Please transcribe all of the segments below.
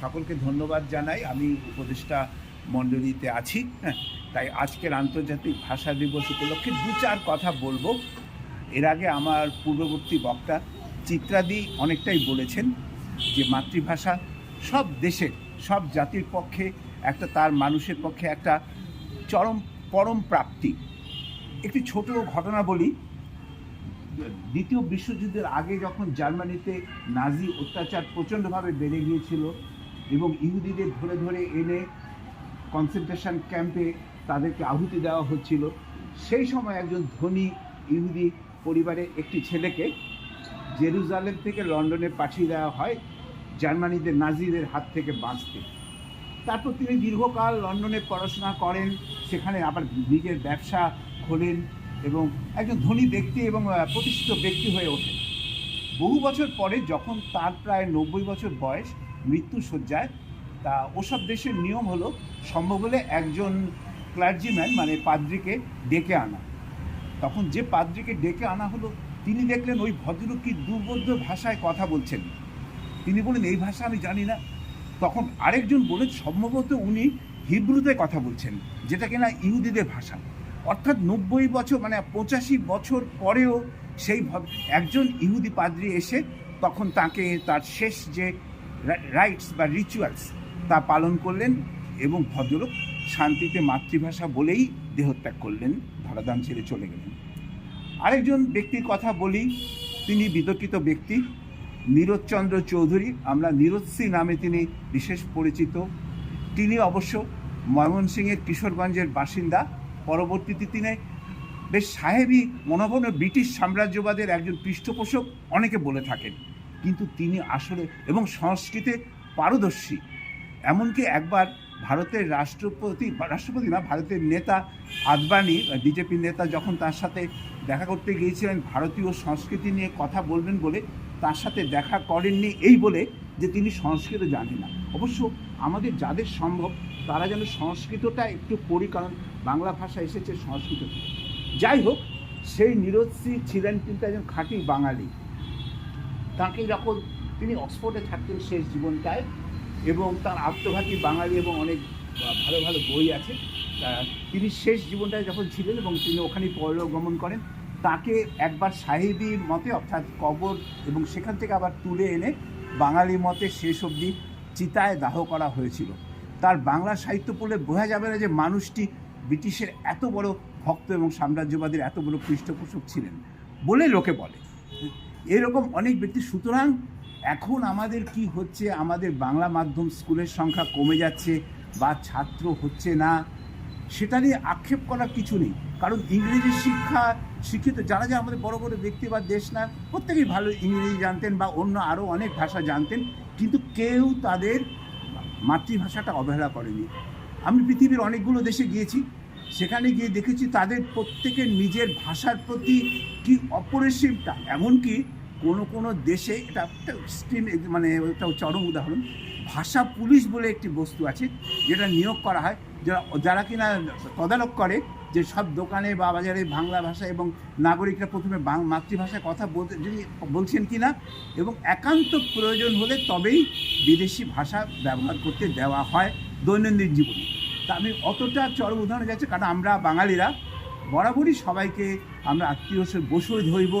সকলকে ধন্যবাদ জানাই। আমি উপদেষ্টা মণ্ডলীতে আছি হ্যাঁ তাই আজকের আন্তর্জাতিক ভাষা দিবস উপলক্ষে দু চার কথা বলব। এর আগে আমার পূর্ববর্তী বক্তা চিত্রাদি অনেকটাই বলেছেন যে মাতৃভাষা সব দেশের, সব জাতির পক্ষে একটা তার মানুষের পক্ষে একটা চরম পরম প্রাপ্তি। একটি ছোট ঘটনা বলি, দ্বিতীয় বিশ্বযুদ্ধের আগে যখন জার্মানিতে নাজি অত্যাচার প্রচণ্ডভাবে বেড়ে গিয়েছিল এবং ইহুদিদের ধরে ধরে এনে কনসেন্ট্রেশন ক্যাম্পে তাদেরকে আহুতি দেওয়া হচ্ছিল। সেই সময় একজন ধনী ইহুদি পরিবারের একটি ছেলেকে জেরুজালেম থেকে লন্ডনে পাঠিয়ে দেওয়া হয়, জার্মানিদের নাজিদের হাত থেকে বাঁচতে। তারপর তিনি দীর্ঘকাল লন্ডনে পড়াশোনা করেন, সেখানে আবার নিজের ব্যবসা খোলেন এবং একজন ধনী ব্যক্তি এবং প্রতিষ্ঠিত ব্যক্তি হয়ে ওঠেন। বহু বছর পরে যখন তার প্রায় নব্বই বছর বয়স, মৃত্যু শয্যায় তা ওসব দেশের নিয়ম হলো সম্ভব হলে একজন ক্লার্জিম্যান মানে পাদ্রিকে ডেকে আনা। তখন যে পাদ্রিকে ডেকে আনা হলো, তিনি দেখলেন ওই ভদ্রলোক কি দুর্বোধ্য ভাষায় কথা বলছেন। তিনি বলেন এই ভাষা আমি জানি না। তখন আরেকজন বলেন, সম্ভবত উনি হিব্রুতে কথা বলছেন, যেটা কিনা ইহুদিদের ভাষা। অর্থাৎ নব্বই বছর মানে পঁচাশি বছর পরেও সেই একজন ইহুদি পাদ্রী এসে তখন তাকে তার শেষ যে রাইটস বা রিচুয়ালস তা পালন করলেন এবং ভদ্রলোক শান্তিতে মাতৃভাষা বলেই দেহত্যাগ করলেন, ধরাধাম ছেড়ে চলে গেলেন। আরেকজন ব্যক্তির কথা বলি, তিনি বিতর্কিত ব্যক্তি নীরজচন্দ্র চৌধুরী, আমরা নীরজসি নামে তিনি বিশেষ পরিচিত। তিনি অবশ্য ময়মনসিংহের কিশোরগঞ্জের বাসিন্দা, পরবর্তীতে তিনি বেশ সাহেবী মনোবন ব্রিটিশ সাম্রাজ্যবাদের একজন পৃষ্ঠপোষক অনেকে বলে থাকেন। কিন্তু তিনি আসলে এবং সংস্কৃতে পারদর্শী। এমনকি একবার ভারতের রাষ্ট্রপতি রাষ্ট্রপতি না, ভারতের নেতা আদবানি বিজেপির নেতা যখন তার সাথে দেখা করতে গিয়েছিলেন, ভারতীয় সংস্কৃতি নিয়ে কথা বলবেন বলে তার সাথে দেখা করেননি এই বলে যে তিনি সংস্কৃত জানেন না। অবশ্য আমাদের যাদের সম্ভব, তারা যেন সংস্কৃতটা একটু পড়ি কারণ বাংলা ভাষা এসেছে সংস্কৃত থেকে। যাই হোক, সেই নিরোধসি ছিলেন কিন্তু একজন খাঁটি বাঙালি। তাকে যখন তিনি অক্সফোর্ডে থাকতেন শেষ জীবনটায় এবং তার আত্মঘাতী বাঙালি এবং অনেক ভালো ভালো বই আছে তিনি শেষ জীবনটায় যখন ছিলেন এবং তিনি ওখানে পরলোক গমন করেন, তাকে একবার সাহেবী মতে, অর্থাৎ কবর এবং সেখান থেকে আবার তুলে এনে বাঙালি মতে শেষ অবধি চিতায় দাহ করা হয়েছিল। তার বাংলা সাহিত্য পড়লে বোঝা যাবে না যে মানুষটি ব্রিটিশের এত বড় ভক্ত এবং সাম্রাজ্যবাদীর এত বড় পৃষ্ঠপোষক ছিলেন বলে লোকে বলে। এরকম অনেক ব্যক্তি, সুতরাং এখন আমাদের কি হচ্ছে? আমাদের বাংলা মাধ্যম স্কুলের সংখ্যা কমে যাচ্ছে বা ছাত্র হচ্ছে না, সেটা নিয়ে আক্ষেপ করার কিছু নেই। কারণ ইংরেজি শিক্ষা শিক্ষিত, যারা যারা আমাদের বড় বড় ব্যক্তি বা দেশ না, প্রত্যেকেই ভালো ইংরেজি জানতেন বা অন্য আরও অনেক ভাষা জানতেন, কিন্তু কেউ তাদের মাতৃভাষাটা অবহেলা করেনি। আমি পৃথিবীর অনেকগুলো দেশে গিয়েছি সেখানে গিয়ে দেখেছি তাদের প্রত্যেকের নিজের ভাষার প্রতি কি অপরিসীমটা এমনকি কোনো কোনো দেশে এটা একটা এক্সট্রিম মানে একটা চরম উদাহরণ, ভাষা পুলিশ বলে একটি বস্তু আছে, যেটা নিয়োগ করা হয়, যারা যারা কিনা তদারক করে, যে সব দোকানে বা বাজারে বাংলা ভাষা এবং নাগরিকরা প্রথমে মাতৃভাষায় কথা বলতে, যদি বলছেন কি না এবং একান্ত প্রয়োজন হলে তবেই বিদেশি ভাষা ব্যবহার করতে দেওয়া হয় দৈনন্দিন জীবনে। তা আমি অতটা চরম উদাহরণে যাচ্ছি কারণ আমরা বাঙালিরা, বরাবরই সবাইকে আমরা আত্মীয় বসুই ধৈব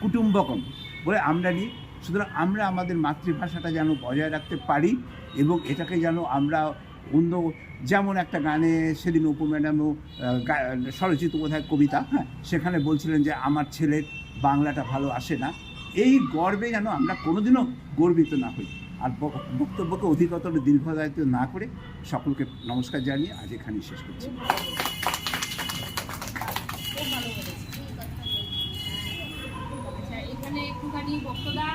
কুটুম্বকম বলে আমরা নিই। সুতরাং আমরা আমাদের মাতৃভাষাটা যেন বজায় রাখতে পারি এবং এটাকে যেন আমরা অন্য যেমন একটা গানে সেদিন উপু ম্যাডামও স্বরচিত বোধহয় কবিতা হ্যাঁ সেখানে বলছিলেন যে আমার ছেলের বাংলাটা ভালো আসে না। এই গর্বে যেন আমরা কোনোদিনও গর্বিত না হই। আর বক্তব্যকে অধিকতর দীর্ঘদায়িত্ব না করে সকলকে নমস্কার জানিয়ে আজ এখানে শেষ করছি। আচ্ছা একটুখানি বক্তদা